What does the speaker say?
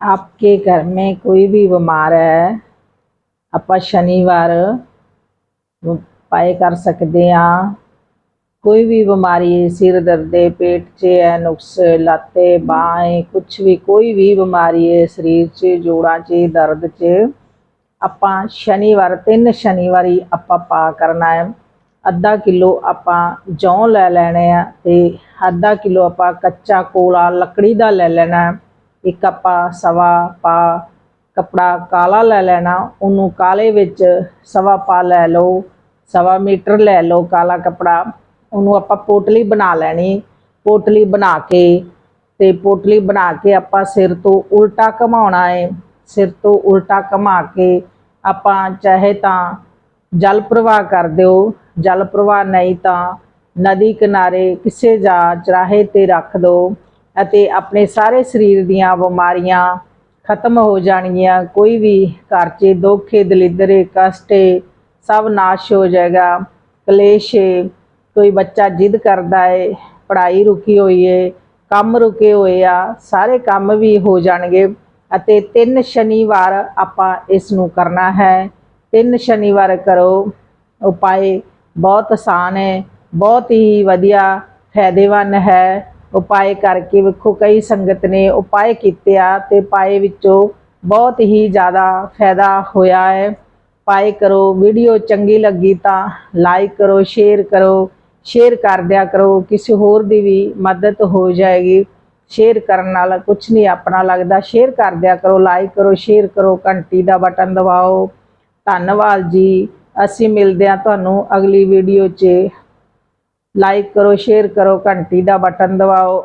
आपके घर में कोई भी बीमार ਹੈ ਆਪਾਂ ਸ਼ਨੀਵਾਰ ਉਪਾਏ ਕਰ ਸਕਦੇ ਹਾਂ ਕੋਈ ਵੀ ਬਿਮਾਰੀ ਸਿਰ ਦਰਦ ਹੈ ਪੇਟ 'ਚ ਹੈ ਨੁਕਸ ਲਾਤੇ ਬਾਹਾਂ ਕੁਝ ਵੀ ਕੋਈ ਵੀ ਬਿਮਾਰੀ ਹੈ ਸਰੀਰ 'ਚ ਜੋੜਾਂ 'ਚ ਦਰਦ 'ਚ ਆਪਾਂ ਸ਼ਨੀਵਾਰ ਤਿੰਨ ਸ਼ਨੀਵਾਰੀ ਆਪਾਂ ਪਾ ਕਰਨਾ ਹੈ ਅੱਧਾ ਕਿਲੋ ਆਪਾਂ ਜੌਂ ਲੈ ਲੈਣੇ ਆ ਤੇ ਅੱਧਾ ਕਿਲੋ ਆਪਾਂ ਕੱਚਾ ਕੋਲਾ ਲੱਕੜੀ ਦਾ ਲੈ ਲੈਣਾ ਹੈ। ਇੱਕ ਆਪਾਂ ਸਵਾ ਪਾ ਕਪੜਾ ਕਾਲਾ ਲੈ ਲੈਣਾ, ਉਹਨੂੰ ਕਾਲੇ ਵਿੱਚ ਸਵਾ ਪਾ ਲੈ ਲਓ, ਸਵਾ ਮੀਟਰ ਲੈ ਲਓ ਕਾਲਾ ਕਪੜਾ, ਉਹਨੂੰ ਆਪਾਂ ਪੋਟਲੀ ਬਣਾ ਲੈਣੀ, ਪੋਟਲੀ ਬਣਾ ਕੇ ਤੇ ਪੋਟਲੀ ਬਣਾ ਕੇ ਆਪਾਂ ਸਿਰ ਤੋਂ ਉਲਟਾ ਘਮਾਉਣਾ ਹੈ ਸਿਰ ਤੋਂ ਉਲਟਾ ਘਮਾ ਕੇ ਆਪਾਂ ਚਾਹੇ ਤਾਂ ਜਲ ਪ੍ਰਵਾਹ ਕਰ ਦਿਓ, ਜਲ ਪ੍ਰਵਾਹ ਨਹੀਂ ਤਾਂ ਨਦੀ ਕਿਨਾਰੇ ਕਿਸੇ ਜਾ ਚਰਾਹੇ ਤੇ ਰੱਖ ਦਿਓ। ਅਤੇ ਆਪਣੇ ਸਾਰੇ ਸਰੀਰ ਦੀਆਂ ਬਿਮਾਰੀਆਂ ਖਤਮ ਹੋ ਜਾਣਗੀਆਂ। ਕੋਈ ਵੀ ਘਰ 'ਚ ਦੁੱਖੇ ਦਲਿੱਦਰੇ ਕਸ਼ਟੇ ਸਭ ਨਾਸ਼ ਹੋ ਜਾਏਗਾ। ਕਲੇਸ਼ ਏ, ਕੋਈ ਬੱਚਾ ਜਿੱਦ ਕਰਦਾ ਏ ਪੜ੍ਹਾਈ ਰੁਕੀ ਹੋਈ ਏ ਕੰਮ ਰੁਕੇ ਹੋਏ ਆ ਸਾਰੇ ਕੰਮ ਵੀ ਹੋ ਜਾਣਗੇ ਅਤੇ ਤਿੰਨ ਸ਼ਨੀਵਾਰ ਆਪਾਂ ਇਸ ਨੂੰ ਕਰਨਾ ਹੈ। ਤਿੰਨ ਸ਼ਨੀਵਾਰ ਕਰੋ ਉਪਾਏ ਬਹੁਤ ਆਸਾਨ ਹੈ ਬਹੁਤ ਹੀ ਵਧੀਆ ਫਾਇਦੇਮੰਦ ਹੈ। ਉਪਾਏ ਕਰਕੇ ਵੇਖੋ, ਕਈ ਸੰਗਤ ਨੇ ਉਪਾਏ ਕੀਤੇ ਆ ਤੇ ਪਾਏ ਵਿੱਚੋਂ ਬਹੁਤ ਹੀ ਜ਼ਿਆਦਾ ਫਾਇਦਾ ਹੋਇਆ ਹੈ। ਪਾਏ ਕਰੋ, ਵੀਡੀਓ ਚੰਗੀ ਲੱਗੀ ਤਾਂ ਲਾਈਕ ਕਰੋ ਸ਼ੇਅਰ ਕਰੋ ਸ਼ੇਅਰ ਕਰ ਦਿਆ ਕਰੋ, ਕਿਸੇ ਹੋਰ ਦੀ ਵੀ ਮਦਦ ਹੋ ਜਾਏਗੀ। ਸ਼ੇਅਰ ਕਰਨ ਨਾਲ ਕੁਝ ਨਹੀਂ ਆਪਣਾ ਲੱਗਦਾ। ਸ਼ੇਅਰ ਕਰ ਦਿਆ ਕਰੋ ਲਾਈਕ ਕਰੋ ਸ਼ੇਅਰ ਕਰੋ, ਘੰਟੀ ਦਾ ਬਟਨ ਦਬਾਓ। ਧੰਨਵਾਦ ਜੀ। ਅਸੀਂ ਮਿਲਦੇ ਹਾਂ ਤੁਹਾਨੂੰ ਅਗਲੀ ਵੀਡੀਓ 'ਚ। ਲਾਈਕ ਕਰੋ ਸ਼ੇਅਰ ਕਰੋ ਘੰਟੀ ਦਾ ਬਟਨ ਦਬਾਓ।